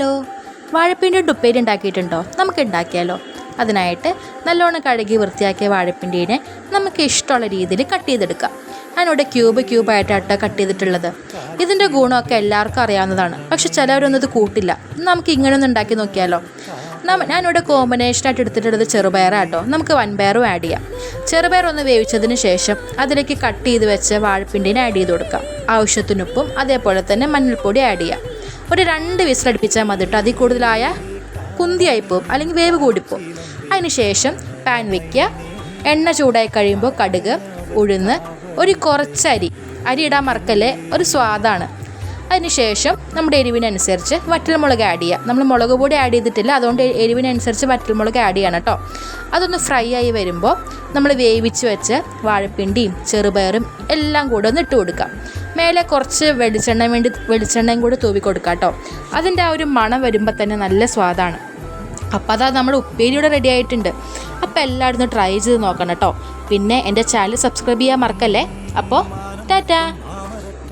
Hello വാഴപ്പിണ്ടിയുടെ ഉപ്പേരി ഉണ്ടാക്കിയിട്ടുണ്ടോ? നമുക്ക് ഉണ്ടാക്കിയാലോ? അതിനായിട്ട് നല്ലോണം കഴുകി വൃത്തിയാക്കിയ വാഴപ്പിണ്ടീനെ നമുക്ക് ഇഷ്ടമുള്ള രീതിയിൽ കട്ട് ചെയ്തെടുക്കാം. ഞാനിവിടെ ക്യൂബ് ക്യൂബായിട്ടാണ് കട്ട് ചെയ്തിട്ടുള്ളത്. ഇതിന്റെ ഗുണമൊക്കെ എല്ലാവർക്കും അറിയാവുന്നതാണ്. പക്ഷെ ചിലവരൊന്നും ഇത് കൂട്ടില്ല. നമുക്ക് ഇങ്ങനെ ഒന്ന് ഉണ്ടാക്കി നോക്കിയാലോ? ഞാനിവിടെ കോമ്പിനേഷനായിട്ട് എടുത്തിട്ടുള്ളത് ചെറുപയറാട്ടോ. നമുക്ക് വൻപയറും ആഡ് ചെയ്യാം. ചെറുപയർ ഒന്ന് വേവിച്ചതിന് ശേഷം അതിലേക്ക് കട്ട് ചെയ്ത് വെച്ച് വാഴപ്പിണ്ടീനെ ആഡ് ചെയ്ത് കൊടുക്കാം. ആവശ്യത്തിനൊപ്പം അതേപോലെ തന്നെ മഞ്ഞൾപ്പൊടി ആഡ് ചെയ്യാം. ഒരു രണ്ട് വിസിലടുപ്പിച്ചാൽ മതി കേട്ടോ അതിൽ കൂടുതലായ കുന്തിയായിപ്പോവും അല്ലെങ്കിൽ വേവ് കൂടിപ്പോവും. അതിനുശേഷം പാൻ വയ്ക്കുക എണ്ണ ചൂടായി കഴിയുമ്പോൾ കടുക് ഉഴുന്ന് ഒരു കുറച്ച് അരി. അരി ഇടാൻ മറക്കല്ലേ? ഒരു സ്വാദാണ്. അതിനുശേഷം നമ്മുടെ എരിവിനനുസരിച്ച് വറ്റൽമുളക് ആഡ് ചെയ്യുക. നമ്മൾ മുളക് പൊടി ആഡ് ചെയ്തിട്ടില്ല. അതുകൊണ്ട് എരിവിനനുസരിച്ച് വറ്റൽമുളക് ആഡ് ചെയ്യണം കേട്ടോ അതൊന്ന് ഫ്രൈ ആയി വരുമ്പോൾ നമ്മൾ വേവിച്ച് വെച്ച് വാഴപ്പിണ്ടിയും ചെറുപയറും എല്ലാം കൂടെ ഒന്ന് ഇട്ട് കൊടുക്കാം. മേലെ കുറച്ച് വെളിച്ചെണ്ണ വേണ്ടി വെളിച്ചെണ്ണയും കൂടി തൂവി കൊടുക്കാം കേട്ടോ. അതിന്റെ ആ ഒരു മണം വരുമ്പോൾ തന്നെ നല്ല സ്വാദാണ്. അപ്പോൾ അതാ നമ്മുടെ ഉപ്പേരിയുടെ റെഡി ആയിട്ടുണ്ട്. അപ്പോൾ എല്ലാവരും ട്രൈ ചെയ്ത് നോക്കണം കേട്ടോ. പിന്നെ എന്റെ ചാനൽ സബ്സ്ക്രൈബ് ചെയ്യാൻ മറക്കല്ലേ? അപ്പോൾ ടാറ്റാ.